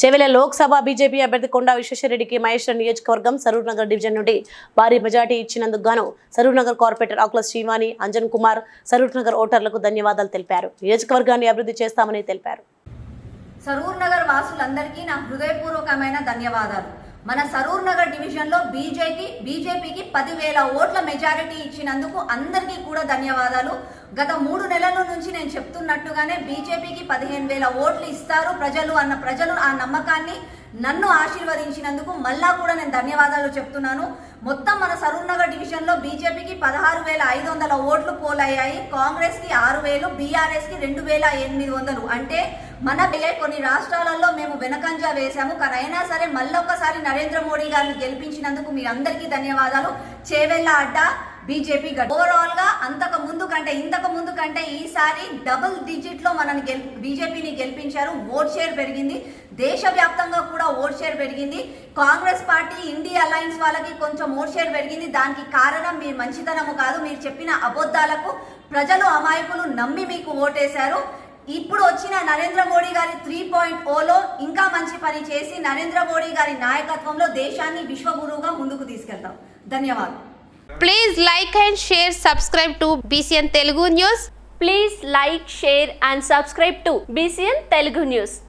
Chevella Lok Sabha BJP అభ్యర్థి కొండా విశ్వేశ్వరరెడ్డికి మహేశ్వర నియోజకవర్గం Saroor Nagar division నుండి భారీ మెజార్టీ ఇచ్చినందుకు గాను సరూర్ నగర్ కార్పొరేటర్ ఆకుల శ్రీవాణి అంజన్ కుమార్ సరూర్ నగర్ ఓటర్లకు ధన్యవాదాలు తెలిపారు. నియోజకవర్గాన్ని అభివృద్ధి చేస్తామని తెలిపారు. సరూర్ నగర్ వాసులందరికీ నా హృదయపూర్వకమైన ధన్యవాదాలు. మన సరూర్ నగర్ డివిజన్లో బీజేపీ బీజేపీకి పదివేల ఓట్ల మెజారిటీ ఇచ్చినందుకు అందరికీ కూడా ధన్యవాదాలు. గత మూడు నెలల నుంచి నేను చెప్తున్నట్టుగానే బీజేపీకి పదిహేను వేల ఓట్లు ఇస్తారు ప్రజలు అన్న ప్రజలు ఆ నమ్మకాన్ని నన్ను ఆశీర్వదించినందుకు మళ్ళా కూడా నేను ధన్యవాదాలు చెప్తున్నాను. మొత్తం మన సరూర్ నగర్ డివిజన్లో బీజేపీకి పదహారు వేల ఐదు వందల ఓట్లు పోలయ్యాయి. కాంగ్రెస్కి ఆరు వేలు బీఆర్ఎస్కి రెండు వేల ఎనిమిది వందలు. అంటే మన కొన్ని రాష్ట్రాలలో మేము వెనకంజా వేశాము. కానీ అయినా సరే మళ్ళొక్కసారి నరేంద్ర మోడీ గారిని గెలిపించినందుకు మీ అందరికీ ధన్యవాదాలు. చేవెళ్ళ అడ్డ బీజేపీ ఓవరాల్గా అంతకు ముందు కంటే ఇంతకు ముందు కంటే ఈసారి డబుల్ డిజిట్లో మనని గెల్ బీజేపీని గెలిపించారు. ఓట్ షేర్ పెరిగింది. దేశవ్యాప్తంగా కూడా ఓట్ షేర్ పెరిగింది. కాంగ్రెస్ పార్టీ ఇండియా అలయన్స్ వాళ్ళకి కొంచెం ఓట్ షేర్ పెరిగింది. దానికి కారణం మీ మంచితనము కాదు. మీరు చెప్పిన అబద్ధాలకు ప్రజలు అమాయకులు నమ్మి మీకు ఓటేశారు. ఇప్పుడు వచ్చిన నరేంద్ర మోడీ గారి త్రీ పాయింట్ ఓలో ఇంకా మంచి పని చేసి నరేంద్ర మోడీ గారి నాయకత్వంలో దేశాన్ని విశ్వగురువుగా ముందుకు తీసుకెళ్తాం. ధన్యవాదాలు. Please like and share subscribe to BCN Telugu news please like share and subscribe to BCN Telugu news